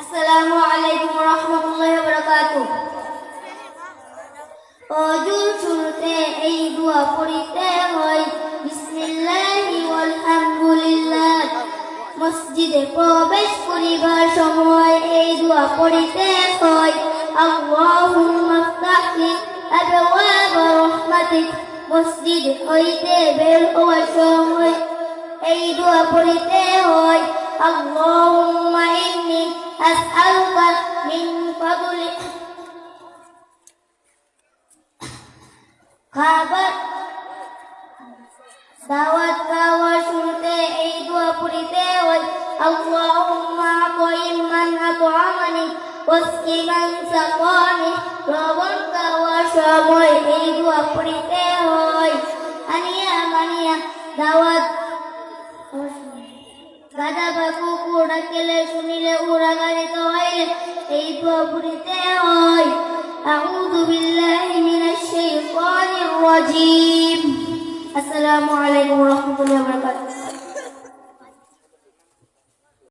আসসালামু আলাইকুম রহমতুল্লাহ বরকাতুহ। অজুর শুরুতে এই দোয়া পড়িতে হয়। বিসমিল্লাহি আলহামদুলিল্লাহ মসজিদে প্রবেশ করিবার সময় এই দোয়া পড়িতে হয়। আল্লাহুম্মা ফতাহলি আবওয়াব রহমাতিক। মসজিদ হইতে বের হওয়ার সময় এই দোয়া পড়িতে হয়। আল্লাহুম্মা ইন্নী আসআলুকা মিন ফাদলিক খাবার দাওয়াত খাওয়ার শুরুতে এই দোয়া পড়িতে হয়। আল্লাহুম্মা আতইমান আতআমানি ওয়াসকি মান লবণ খাওয়ার সময় এই দোয়া পড়িতে হয়। আনিয়া মানিয়া দাওয়াত গাদা বা কুকুর ডাকিলে শুনিলে উড়া গাড়িত হইলে এই দোয়া পড়িতে হয় أعوذ بالله من الشيطان الرجيم السلام عليكم ورحمة الله وبركاته